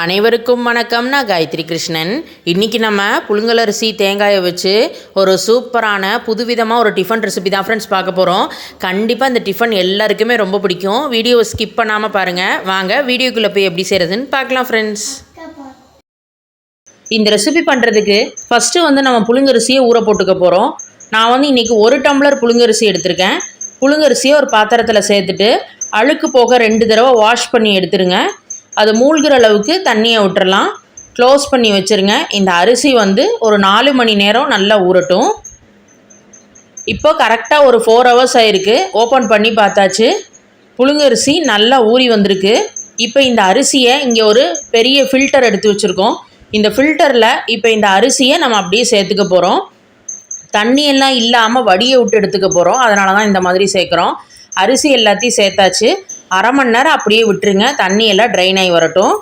அனைவருக்கும் வணக்கம் நான் காயத்ரி கிருஷ்ணன். இன்றைக்கி நம்ம புழுங்கலரிசி தேங்காயை வச்சு ஒரு சூப்பரான புதுவிதமாக ஒரு டிஃபன் ரெசிபி தான் ஃப்ரெண்ட்ஸ் பார்க்க போகிறோம் கண்டிப்பாக இந்த டிஃபன் எல்லாருக்குமே ரொம்ப பிடிக்கும். வீடியோவை ஸ்கிப் பண்ணாமல் பாருங்கள் வாங்க வீடியோக்குள்ளே போய் எப்படி செய்கிறதுன்னு பார்க்கலாம் ஃப்ரெண்ட்ஸ் இந்த ரெசிபி பண்ணுறதுக்கு ஃபஸ்ட்டு வந்து நம்ம புழுங்கரிசியை ஊற போட்டுக்க போகிறோம் நான் வந்து இன்றைக்கி ஒரு டம்ளர் புழுங்கரிசி எடுத்திருக்கேன். புழுங்கரிசியை ஒரு பாத்திரத்தில் சேர்த்துட்டு அழுக்கு போக ரெண்டு தடவை வாஷ் பண்ணி எடுத்துருங்க. அது மூழ்கிற அளவுக்கு தண்ணியை விட்டுறலாம். க்ளோஸ் பண்ணி வச்சுருங்க. இந்த அரிசி வந்து ஒரு நாலு மணி நேரம் நல்லா ஊறட்டும். இப்போ கரெக்டாக ஒரு ஃபோர் ஹவர்ஸ் ஆயிருக்கு. ஓப்பன் பண்ணி பார்த்தாச்சு. புழுங்கரிசி நல்லா ஊறி வந்திருக்கு. இப்போ இந்த அரிசியை இங்கே ஒரு பெரிய ஃபில்டர் எடுத்து வச்சுருக்கோம். இந்த ஃபில்டரில் இப்போ இந்த அரிசியை நம்ம அப்படியே சேர்த்துக்க போகிறோம் தண்ணியெல்லாம் இல்லாமல் வடியை விட்டு எடுத்துக்க போகிறோம் அதனால தான் இந்த மாதிரி சேர்க்குறோம். அரிசி எல்லாத்தையும் சேர்த்தாச்சு. அரை மணி நேரம் அப்படியே விட்டுருங்க. தண்ணி எல்லாம் ட்ரைன் ஆகி வரட்டும்.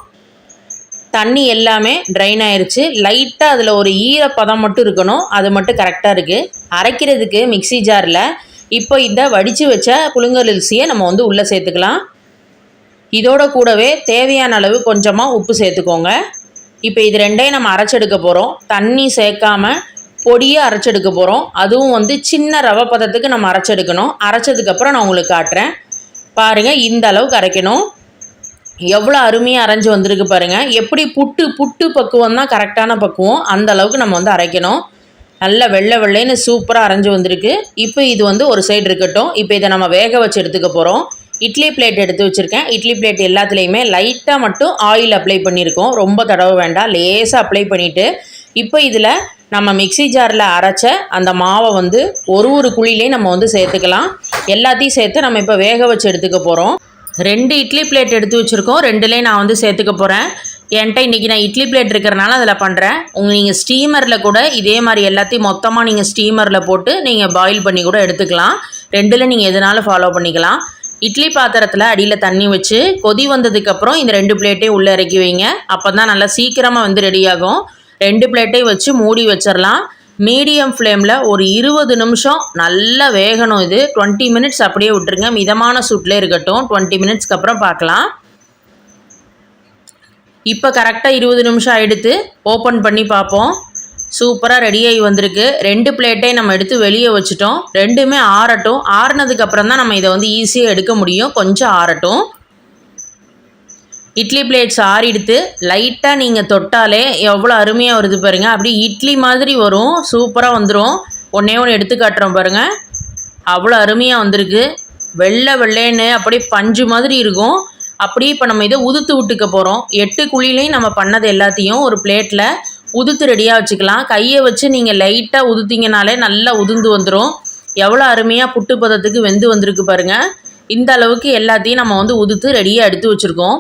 தண்ணி எல்லாமே ட்ரைன் ஆயிடுச்சு லைட்டாக அதில் ஒரு ஈரப்பதம் மட்டும் இருக்கணும். அது மட்டும் கரெக்டாக இருக்குது அரைக்கிறதுக்கு மிக்சி ஜாரில் இப்போ இந்த வடித்து வச்ச புளுங்கலரிசியை நம்ம வந்து உள்ளே சேர்த்துக்கலாம். இதோட கூடவே தேவையான அளவு கொஞ்சமாக உப்பு சேர்த்துக்கோங்க. இப்போ இது ரெண்டையும் நம்ம அரைச்செடுக்க போகிறோம் தண்ணி சேர்க்காம பொடியை அரைச்செடுக்க போகிறோம் அதுவும் வந்து சின்ன ரவை பதத்துக்கு நம்ம அரைச்செடுக்கணும். அரைச்சதுக்கப்புறம் நான் உங்களுக்கு காட்டுறேன். பாருங்கள் இந்த அளவுக்கு அரைக்கணும். எவ்வளோ அருமையாக அரைஞ்சு வந்திருக்கு பாருங்கள் எப்படி புட்டு புட்டு பக்குவம் தான் கரெக்டான பக்குவம். அந்த அளவுக்கு நம்ம வந்து அரைக்கணும். நல்ல வெள்ளை வெள்ளைன்னு சூப்பராக அரைஞ்சு வந்திருக்கு. இப்போ இது வந்து ஒரு சைடு இருக்கட்டும். இப்போ இதை நம்ம வேக வச்சு எடுத்துக்க போகிறோம் இட்லி பிளேட் எடுத்து வச்சுருக்கேன். இட்லி பிளேட் எல்லாத்துலேயுமே லைட்டாக மட்டும் ஆயில் அப்ளை பண்ணியிருக்கோம். ரொம்ப தடவை வேண்டாம். லேசாக அப்ளை பண்ணிவிட்டு இப்போ இதில் நம்ம மிக்சி ஜாரில் அரைச்ச அந்த மாவை வந்து ஒரு ஒரு குழிலையும் நம்ம வந்து சேர்த்துக்கலாம். எல்லாத்தையும் சேர்த்து நம்ம இப்போ வேக வச்சு எடுத்துக்க போகிறோம் ரெண்டு இட்லி பிளேட் எடுத்து வச்சுருக்கோம். ரெண்டுலேயும் நான் வந்து சேர்த்துக்க போகிறேன் என்கிட்ட இன்றைக்கி நான் இட்லி பிளேட் இருக்கிறனால அதில் பண்ணுறேன் உங்கள் நீங்கள் ஸ்டீமரில் கூட இதே மாதிரி எல்லாத்தையும் மொத்தமாக நீங்கள் ஸ்டீமரில் போட்டு நீங்கள் பாயில் பண்ணி கூட எடுத்துக்கலாம். ரெண்டில் நீங்கள் எதுனாலும் ஃபாலோ பண்ணிக்கலாம். இட்லி பாத்திரத்தில் அடியில் தண்ணி வச்சு கொதி வந்ததுக்கப்புறம் இந்த ரெண்டு பிளேட்டையும் உள்ளே இறக்கி வைங்க. அப்போ தான் நல்லா சீக்கிரமாக வந்து ரெடியாகும் ரெண்டு பிளேட்டையும் வச்சு மூடி வச்சிடலாம் மீடியம் ஃப்ளேமில் ஒரு இருபது நிமிஷம் நல்லா வேகணும் இது. டுவெண்ட்டி மினிட்ஸ் அப்படியே விட்டுருங்க. மிதமான சூட்டில் இருக்கட்டும். டுவெண்ட்டி மினிட்ஸ்க்கு அப்புறம் பார்க்கலாம். இப்போ கரெக்டாக இருபது நிமிஷம் எடுத்து ஓப்பன் பண்ணி பார்ப்போம். சூப்பராக ரெடியாகி வந்திருக்கு. ரெண்டு பிளேட்டையும் நம்ம எடுத்து வெளியே வச்சுட்டோம். ரெண்டுமே ஆறட்டும். ஆறுனதுக்கப்புறம் தான் நம்ம இதை வந்து ஈஸியாக எடுக்க முடியும். கொஞ்சம் ஆறட்டும். இட்லி பிளேட்ஸ் ஆறிடுத்து லைட்டாக நீங்கள் தொட்டாலே எவ்வளோ அருமையாக வருது பாருங்கள் அப்படியே இட்லி மாதிரி வரும் சூப்பராக வந்துடும் ஒன்றே ஒன்று எடுத்து காட்டுறோம் பாருங்கள் அவ்வளோ அருமையாக வந்திருக்கு. வெள்ளை வெள்ளைன்னு அப்படியே பஞ்சு மாதிரி இருக்கும். அப்படியே இப்போ நம்ம இதை உதுத்து விட்டுக்க போகிறோம் எட்டு குழிலையும் நம்ம பண்ணது எல்லாத்தையும் ஒரு பிளேட்டில் உதுத்து ரெடியாக வச்சுக்கலாம். கையை வச்சு நீங்கள் லைட்டாக உதுத்திங்கனாலே நல்லா உதிர்ந்து வந்துடும் எவ்வளோ அருமையாக புட்டு பதத்துக்கு வெந்து வந்திருக்கு பாருங்கள் இந்த அளவுக்கு எல்லாத்தையும் நம்ம வந்து உதுத்து ரெடியாக எடுத்து வச்சுருக்கோம்.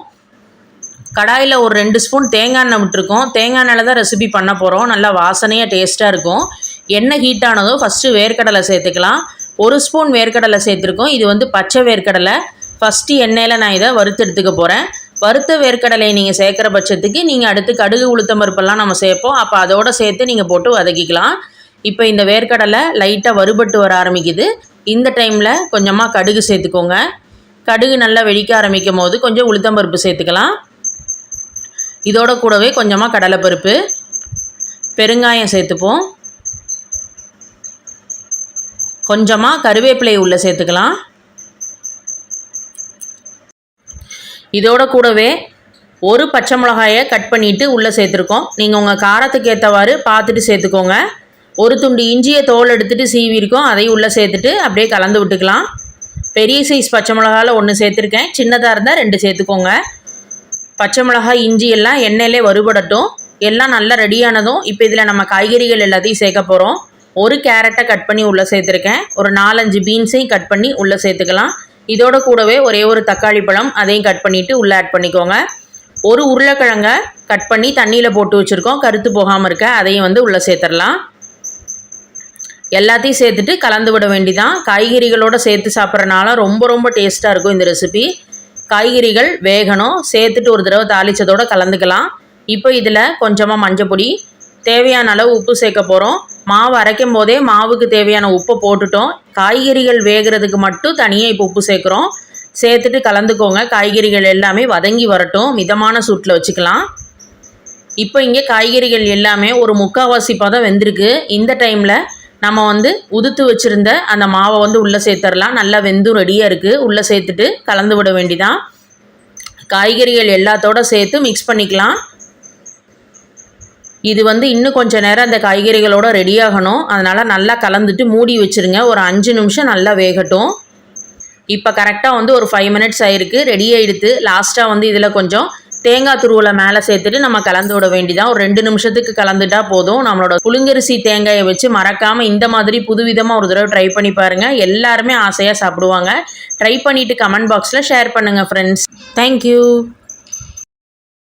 கடாயில் ஒரு ரெண்டு ஸ்பூன் தேங்காய் எண்ணெய் விட்டுருக்கோம். தேங்காய் எண்ணெயில் தான் ரெசிபி பண்ண போகிறோம் நல்லா வாசனையாக டேஸ்ட்டாக இருக்கும். எண்ணெய் ஹீட் ஆனதும் ஃபஸ்ட்டு வேர்க்கடலை சேர்த்துக்கலாம். ஒரு ஸ்பூன் வேர்க்கடலை சேர்த்துருக்கோம். இது வந்து பச்சை வேர்க்கடலை. ஃபஸ்ட்டு எண்ணெயில் நான் இதை வறுத்து எடுத்துக்க போகிறேன் வறுத்த வேர்க்கடலையை நீங்கள் சேர்க்குற பட்சத்துக்கு நீங்கள் அடுத்து கடுகு உளுத்தம் பருப்பெல்லாம் நம்ம சேர்ப்போம். அப்போ அதோடு சேர்த்து நீங்கள் போட்டு வதக்கிக்கலாம். இப்போ இந்த வேர்க்கடலை லைட்டாக வறுபட்டு வர ஆரம்பிக்குது. இந்த டைமில் கொஞ்சமாக கடுகு சேர்த்துக்கோங்க. கடுகு நல்லா வெடிக்க ஆரம்பிக்கும் போது கொஞ்சம் உளுத்தம்பருப்பு சேர்த்துக்கலாம். இதோட கூடவே கொஞ்சமாக கடலைப்பருப்பு பெருங்காயம் சேர்த்துப்போம். கொஞ்சமாக கருவேப்பிலை உள்ளே சேர்த்துக்கலாம். இதோட கூடவே ஒரு பச்சை மிளகாயை கட் பண்ணிவிட்டு உள்ளே சேர்த்துருக்கோம். நீங்கள் உங்கள் காரத்துக்கு ஏற்றவாறு பார்த்துட்டு சேர்த்துக்கோங்க. ஒரு துண்டு இஞ்சியை தோல் எடுத்துகிட்டு சீவிருக்கோம் அதையும் உள்ளே சேர்த்துட்டு அப்படியே கலந்து விட்டுக்கலாம். பெரிய சைஸ் பச்சை மிளகாவில் ஒன்று சேர்த்துருக்கேன். சின்னதாக இருந்தால் ரெண்டு சேர்த்துக்கோங்க. பச்சை மிளகாய் இஞ்சி எல்லாம் எண்ணெயிலே வறுபடட்டும். எல்லாம் நல்லா ரெடியானதும் இப்போ இதில் நம்ம காய்கறிகள் எல்லாத்தையும் சேர்க்க போகிறோம் ஒரு கேரட்டை கட் பண்ணி உள்ளே சேர்த்துருக்கேன். ஒரு நாலஞ்சு பீன்ஸையும் கட் பண்ணி உள்ளே சேர்த்துக்கலாம். இதோட கூடவே ஒரே ஒரு தக்காளி பழம் அதையும் கட் பண்ணிவிட்டு உள்ளே ஆட் பண்ணிக்கோங்க. ஒரு உருளைக்கிழங்க கட் பண்ணி தண்ணியில் போட்டு வச்சுருக்கோம். கருத்து போகாமல் இருக்க அதையும் வந்து உள்ளே சேர்த்துடலாம் எல்லாத்தையும் சேர்த்துட்டு கலந்து விட வேண்டிதான். காய்கறிகளோடு சேர்த்து சாப்பிட்றனால ரொம்ப ரொம்ப டேஸ்ட்டாக இருக்கும் இந்த ரெசிபி காய்கறிகள் வேகணும். சேர்த்துட்டு ஒரு தடவை தாளித்ததோடு கலந்துக்கலாம். இப்போ இதில் கொஞ்சமாக மஞ்சப்பொடி தேவையான அளவு உப்பு சேர்க்க போகிறோம் மாவு அரைக்கும் போதே மாவுக்கு தேவையான உப்பை போட்டுட்டோம். காய்கறிகள் வேகிறதுக்கு மட்டும் தனியாக இப்போ உப்பு சேர்க்குறோம். சேர்த்துட்டு கலந்துக்கோங்க. காய்கறிகள் எல்லாமே வதங்கி வரட்டும். மிதமான சூட்டில் வச்சுக்கலாம். இப்போ இங்கே காய்கறிகள் எல்லாமே ஒரு முக்கால்வாசி பதம் வெந்திருக்கு. இந்த டைமில் நம்ம வந்து உதுத்து வச்சுருந்த அந்த மாவை வந்து உள்ளே சேர்த்துடலாம் நல்லா வெந்தும் ரெடியாக இருக்குது உள்ளே சேர்த்துட்டு கலந்து விட வேண்டிதான். காய்கறிகள் எல்லாத்தோட சேர்த்து மிக்ஸ் பண்ணிக்கலாம். இது வந்து இன்னும் கொஞ்சம் நேரம் அந்த காய்கறிகளோட ரெடி ஆகணும். அதனால் நல்லா கலந்துட்டு மூடி வச்சுருங்க. ஒரு அஞ்சு நிமிஷம் நல்லா வேகட்டும். இப்போ கரெக்டாக வந்து ஒரு ஃபைவ் மினிட்ஸ் ஆகிருக்கு ரெடி ஆகிடுது லாஸ்ட்டாக வந்து இதில் கொஞ்சம் தேங்காய் துருவலை மேலே சேர்த்துட்டு நம்ம கலந்து விட வேண்டியதான் ஒரு ரெண்டு நிமிஷத்துக்கு கலந்துட்டா போதும். நம்மளோட புழுங்கரிசி தேங்காயை வச்சு மறக்காமல் இந்த மாதிரி புதுவிதமாக ஒரு தடவை ட்ரை பண்ணி பாருங்கள் எல்லாருமே ஆசையாக சாப்பிடுவாங்க. ட்ரை பண்ணிவிட்டு கமெண்ட் பாக்ஸில் ஷேர் பண்ணுங்கள் ஃப்ரெண்ட்ஸ் தேங்க்யூ